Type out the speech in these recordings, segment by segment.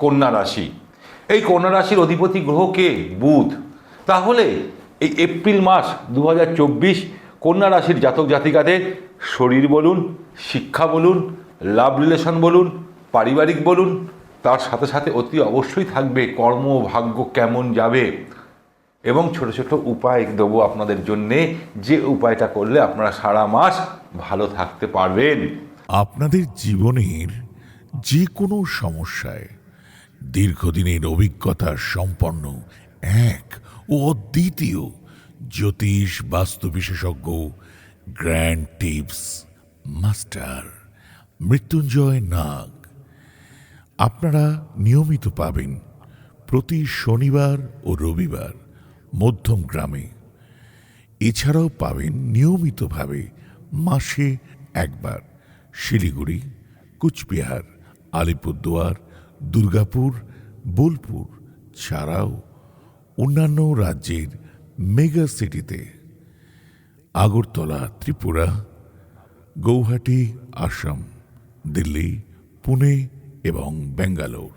কন্যা রাশি। এই কন্যা রাশির অধিপতি গ্রহ কে? বুধ। তাহলে এই এপ্রিল মাস দু হাজার চব্বিশ কন্যা রাশির জাতক জাতিকাদের শরীর বলুন, শিক্ষা বলুন, লাভ রিলেশন বলুন, পারিবারিক বলুন, তার সাথে সাথে অতি অবশ্যই থাকবে কর্ম, ভাগ্য কেমন যাবে। এবং ছোট ছোট উপায় দেবো আপনাদের জন্যে, যে উপায়টা করলে আপনারা সারা মাস ভালো থাকতে পারবেন। আপনাদের জীবনের যে কোনো সমস্যায় দীর্ঘদিনের অভিজ্ঞতা সম্পন্ন এক ও অদ্বিতীয় জ্যোতিষ বাস্তু বিশেষজ্ঞ grand tips master Mrityunjay Nag. আপনারা নিয়মিত পাবেন প্রতি শনিবার ও রবিবার মধ্যম গ্রামে। এছাড়াও পাবেন নিয়মিতভাবে মাসে একবার শিলিগুড়ি, কুচবিহার, আলিপুরদুয়ার দুর্গাপুর, বোলপুর ছাড়াও অন্যান্য রাজ্যের মেগা সিটিতে। আগরতলা, ত্রিপুরা, গৌহাটি, আসাম, দিল্লি, পুনে এবং ব্যাঙ্গালোর।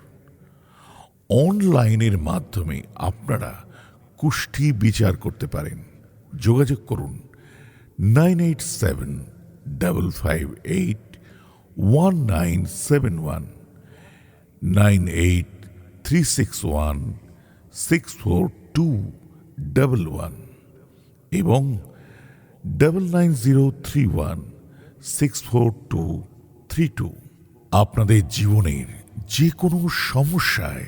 অনলাইনের মাধ্যমে আপনারা কুষ্ঠি বিচার করতে পারেন। যোগাযোগ করুন nine eight seven double five eight one nine seven one. Nine eight three six one six four two double one এবং double nine zero three one six four two three two আপনাদের জীবনের যে কোনো সমস্যায়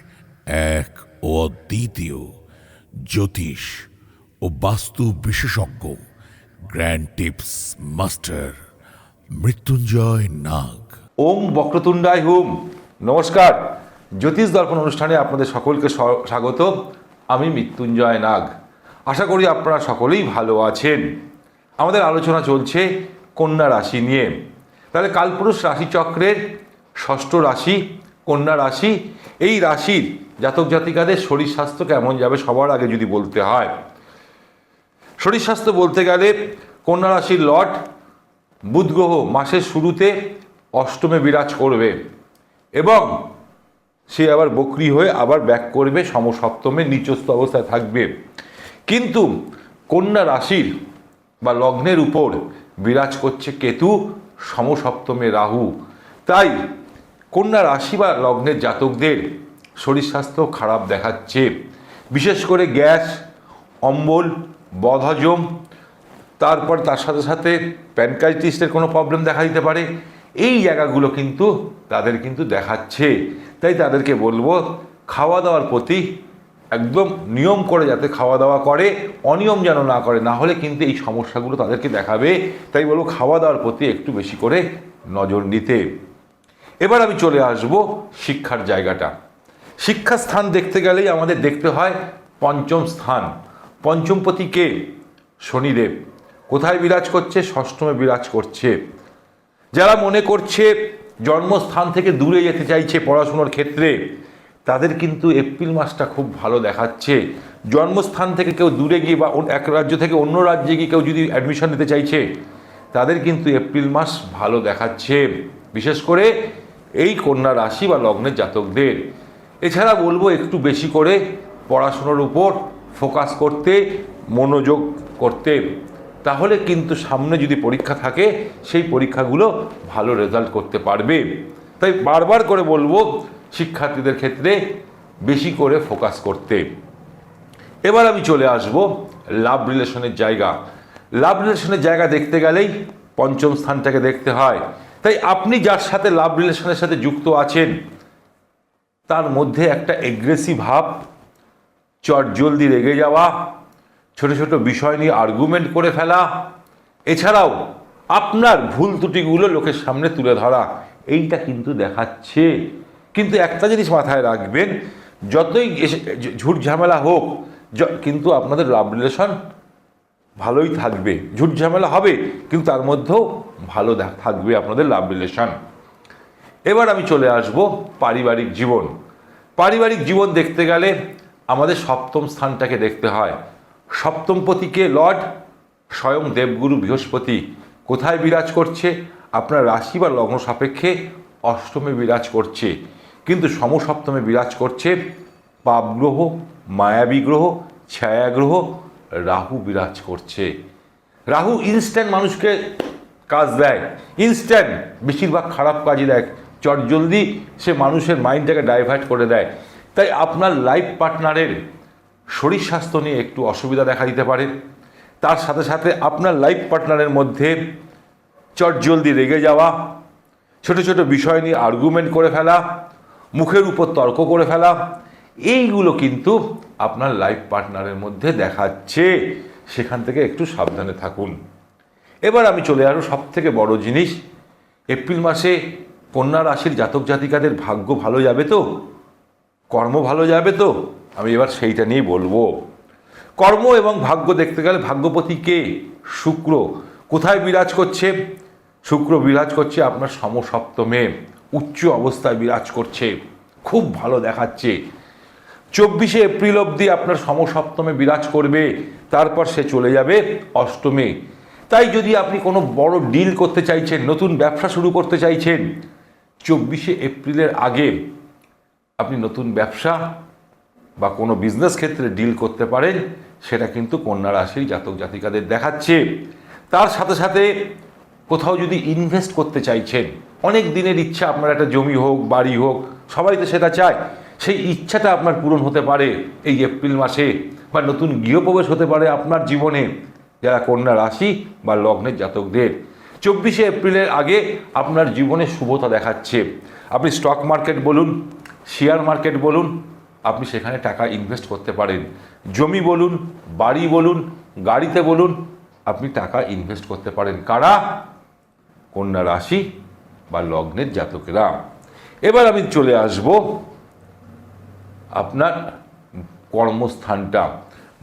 এক ও অদ্বিতীয় জ্যোতিষ ও বাস্তু বিশেষজ্ঞ grand tips master Mrityunjay Nag. ওম বক্রতুণ্ডায় হুম। নমস্কার। জ্যোতিষ দর্পণ অনুষ্ঠানে আপনাদের সকলকে স্বাগত। আমি মৃত্যুঞ্জয় নাগ। আশা করি আপনারা সকলেই ভালো আছেন। আমাদের আলোচনা চলছে কন্যা রাশি নিয়ে। তাহলে কালপুরুষ রাশিচক্রের ষষ্ঠ রাশি, কন্যা রাশি, এই রাশির জাতক জাতিকাদের শরীর স্বাস্থ্য কেমন যাবে সবার আগে যদি বলতে হয়। শরীর স্বাস্থ্য বলতে গেলে কন্যা রাশির লট বুধ গ্রহ মাসের শুরুতে অষ্টমে বিরাজ করবে। এবং সে আবার বকরি হয়ে আবার ব্যাক করবে, সমসপ্তমে নিচস্থ অবস্থায় থাকবে। কিন্তু কন্যা রাশির বা লগ্নের উপর বিরাজ করছে কেতু, সমসপ্তমে রাহু। তাই কন্যা রাশি বা লগ্নের জাতকদের শরীর স্বাস্থ্য খারাপ দেখাচ্ছে। বিশেষ করে গ্যাস, অম্বল, বদহজম, তারপর তার সাথে সাথে প্যানকাইটিসের কোনো প্রবলেম দেখা দিতে পারে। এই জায়গাগুলো কিন্তু তাদের কিন্তু দেখাচ্ছে। তাই তাদেরকে বলব খাওয়া দাওয়ার প্রতি একদম নিয়ম করে যাতে খাওয়া দাওয়া করে, অনিয়ম যেন না করে, না হলে কিন্তু এই সমস্যাগুলো তাদেরকে দেখাবে। তাই বলব খাওয়া দাওয়ার প্রতি একটু বেশি করে নজর নিতে। এবার আমি চলে আসব শিক্ষার জায়গাটা। শিক্ষা স্থান দেখতে গেলেই আমাদের দেখতে হয় পঞ্চম স্থান। পঞ্চমপতি কে শনিদেব। কোথায় বিরাজ করছে? ষষ্ঠমে বিরাজ করছে। যারা মনে করছে জন্মস্থান থেকে দূরে যেতে চাইছে পড়াশুনোর ক্ষেত্রে, তাদের কিন্তু এপ্রিল মাসটা খুব ভালো দেখাচ্ছে। জন্মস্থান থেকে কেউ দূরে গিয়ে বা এক রাজ্য থেকে অন্য রাজ্যে গিয়ে কেউ যদি অ্যাডমিশন নিতে চাইছে, তাদের কিন্তু এপ্রিল মাস ভালো দেখাচ্ছে। বিশেষ করে এই কন্যা রাশি বা লগ্নের জাতকদের। এছাড়া বলব একটু বেশি করে পড়াশুনোর উপর ফোকাস করতে, মনোযোগ করতে। তাহলে কিন্তু সামনে যদি পরীক্ষা থাকে, সেই পরীক্ষাগুলো ভালো রেজাল্ট করতে পারবে। তাই বারবার করে বলব, শিক্ষার্থীদের ক্ষেত্রে বেশি করে ফোকাস করতে। এবার আমি চলে আসব লাভ রিলেশনের জায়গা। লাভ রিলেশনের জায়গা দেখতে গেলেই পঞ্চম স্থানটাকে দেখতে হয়। তাই আপনি যার সাথে লাভ রিলেশনের সাথে যুক্ত আছেন, তার মধ্যে একটা এগ্রেসিভ ভাব চট জলদি রেগে যাওয়া ছোট ছোট বিষয় নিয়ে আর্গুমেন্ট করে ফেলা। এছাড়াও আপনার ভুল ত্রুটিগুলো লোকের সামনে তুলে ধরা, এইটা কিন্তু দেখাচ্ছে। কিন্তু একটা জিনিস মাথায় রাখবেন, যতই ঝুট ঝামেলা হোক কিন্তু আপনাদের লাভ রিলেশন ভালোই থাকবে। ঝুট ঝামেলা হবে, কিন্তু তার মধ্যেও ভালো থাকবে আপনাদের লাভ রিলেশন এবার আমি চলে আসব পারিবারিক জীবন। পারিবারিক জীবন দেখতে গেলে আমাদের সপ্তম স্থানটাকে দেখতে হয়। সপ্তমপতিকে লর্ড, স্বয়ং দেবগুরু বৃহস্পতি কোথায় বিরাজ করছে? আপনার রাশি বা লগ্ন সাপেক্ষে অষ্টমে বিরাজ করছে। কিন্তু সমসপ্তমে বিরাজ করছে পাপগ্রহ মায়াবী গ্রহ ছায়াগ্রহ রাহু বিরাজ করছে। রাহু ইনস্ট্যান্ট মানুষকে কাজ দেয়। ইনস্ট্যান্ট বেশিরভাগ খারাপ কাজই দেয়। চটজলদি সে মানুষের মাইন্ডটাকে ডাইভার্ট করে দেয়। তাই আপনার লাইফ পার্টনারের শরীর স্বাস্থ্য নিয়ে একটু অসুবিধা দেখা দিতে পারে। তার সাথে সাথে আপনার লাইফ পার্টনারের মধ্যে চটজলদি রেগে যাওয়া, ছোট ছোট বিষয় নিয়ে আর্গুমেন্ট করে ফেলা, মুখের উপর তর্ক করে ফেলা, এইগুলো কিন্তু আপনার লাইফ পার্টনারের মধ্যে দেখাচ্ছে। সেখান থেকে একটু সাবধানে থাকুন। এবার আমি চলে আসব সব থেকে বড় জিনিস। এপ্রিল মাসে কন্যা রাশির জাতক জাতিকাদের ভাগ্য ভালো যাবে তো? কর্ম ভালো যাবে তো? আমি এবার সেইটা নিয়ে বলব। কর্ম এবং ভাগ্য দেখতে গেলে ভাগ্যপতি কে? শুক্র। কোথায় বিরাজ করছে? শুক্র বিরাজ করছে আপনার সমসপ্তমে। উচ্চ অবস্থায় বিরাজ করছে। খুব ভালো দেখাচ্ছে। চব্বিশে এপ্রিল অবধি আপনার সমসপ্তমে বিরাজ করবে। তারপর সে চলে যাবে অষ্টমে। তাই যদি আপনি কোনো বড় ডিল করতে চাইছেন, নতুন ব্যবসা শুরু করতে চাইছেন, চব্বিশে এপ্রিলের আগে আপনি নতুন ব্যবসা বা কোনো বিজনেস ক্ষেত্রে ডিল করতে পারেন সেটা কিন্তু কন্যা রাশির জাতক জাতিকাদের দেখাচ্ছে। তার সাথে সাথে কোথাও যদি ইনভেস্ট করতে চাইছেন, অনেক দিনের ইচ্ছা আপনার একটা জমি হোক, বাড়ি হোক, সবাই তো সেটা চায়। সেই ইচ্ছাটা আপনার পূরণ হতে পারে এই এপ্রিল মাসে বা নতুন গৃহপ্রবেশ হতে পারে আপনার জীবনে, যারা কন্যা রাশি বা লগ্নের জাতকদের। চব্বিশে এপ্রিলের আগে আপনার জীবনে শুভতা দেখাচ্ছে। আপনি স্টক মার্কেট বলুন শেয়ার মার্কেট বলুন আপনি সেখানে টাকা ইনভেস্ট করতে পারেন। জমি বলুন, বাড়ি বলুন, গাড়িতে বলুন, আপনি টাকা ইনভেস্ট করতে পারেন। কারা? কন্যা রাশি বা লগ্নের জাতকেরা। এবার আমি চলে আসব আপনার কর্মস্থানটা।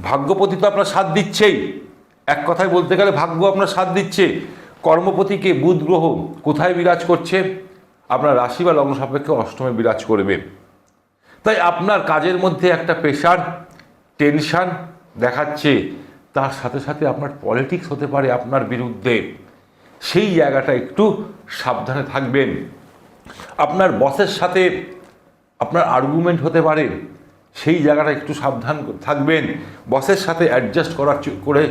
ভাগ্যপতি তো আপনার সাথ দিচ্ছেই। এক কথায় বলতে গেলে ভাগ্য আপনার সাথ দিচ্ছে। কর্মপতিকে বুধ গ্রহ কোথায় বিরাজ করছে? আপনার রাশি বা লগ্ন সাপেক্ষে অষ্টমে বিরাজ করবে। তাই আপনার কাজের মধ্যে একটা প্রেশার টেনশন দেখাচ্ছে। তার সাথে সাথে আপনার পলিটিক্স হতে পারে আপনার বিরুদ্ধে। সেই জায়গাটা একটু সাবধানে থাকবেন। আপনার বসের সাথে আপনার আর্গুমেন্ট হতে পারে। সেই জায়গাটা একটু সাবধান থাকবেন। বসের সাথে অ্যাডজাস্ট করার করে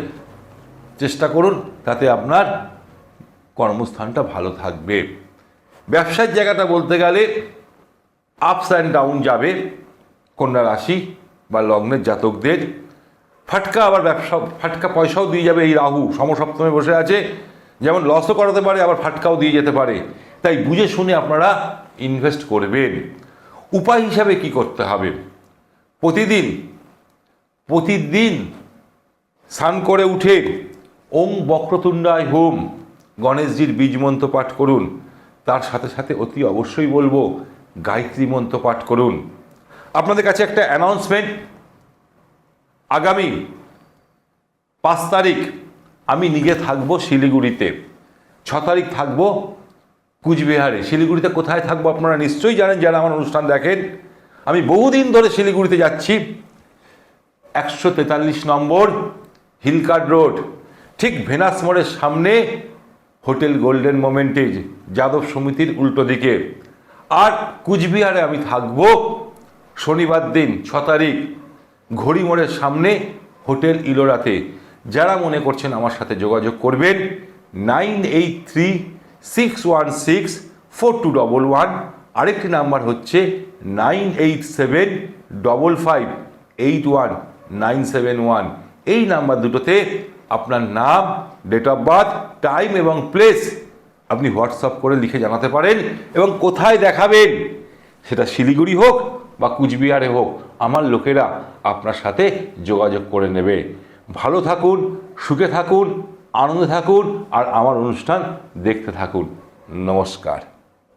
চেষ্টা করুন, তাতে আপনার কর্মস্থানটা ভালো থাকবে। ব্যবসার জায়গাটা বলতে গেলে আপস অ্যান্ড ডাউন যাবে কন্যা রাশি বা লগ্নের জাতকদের। ফাটকা আবার ব্যবসা, ফাটকা পয়সাও দিয়ে যাবে এই রাহু, সমসপ্তমে বসে আছে। যেমন লসও করাতে পারে, আবার ফাটকাও দিয়ে যেতে পারে। তাই বুঝে শুনে আপনারা ইনভেস্ট করবেন। উপায় হিসাবে কি করতে হবে? প্রতিদিন প্রতিদিন স্নান করে উঠে ওং বক্রতুণ্ডায় হোম, গণেশজির বীজ মন্ত্র পাঠ করুন। তার সাথে সাথে অতি অবশ্যই বলব গায়ত্রী মন্ত্র পাঠ করুন। আপনাদের কাছে একটা অ্যানাউন্সমেন্ট আগামী পাঁচ তারিখ আমি নিজে থাকব শিলিগুড়িতে। ছ তারিখ থাকব কুচবিহারে। শিলিগুড়িতে কোথায় থাকব আপনারা নিশ্চয়ই জানেন, যারা আমার অনুষ্ঠান দেখেন। আমি বহুদিন ধরে শিলিগুড়িতে যাচ্ছি। একশো তেতাল্লিশ নম্বর হিলকার্ড রোড। ঠিক ভেনাস মোড়ের সামনে হোটেল গোল্ডেন মোমেন্টেজ, যাদব সমিতির উল্টো দিকে। আর কুচবিহারে আমি থাকব। শনিবার দিন ছ তারিখ, ঘড়ি মোড়ের সামনে হোটেল ইলোরাতে। যারা মনে করছেন আমার সাথে যোগাযোগ করবেন, nine eight three, six one six, four two double one. আরেকটি নাম্বার হচ্ছে nine eight seven, double five, eight one, nine seven one. এই নাম্বার দুটোতে আপনার নাম, ডেট অফ বার্থ, টাইম এবং প্লেস আপনি হোয়াটসঅ্যাপ করে লিখে জানাতে পারেন এবং কোথায় দেখাবেন? সেটা শিলিগুড়ি হোক বা কুচবিহারে হোক, আমার লোকেরা আপনার সাথে যোগাযোগ করে নেবে। ভালো থাকুন, সুখে থাকুন, আনন্দে থাকুন, আর আমার অনুষ্ঠান দেখতে থাকুন। নমস্কার।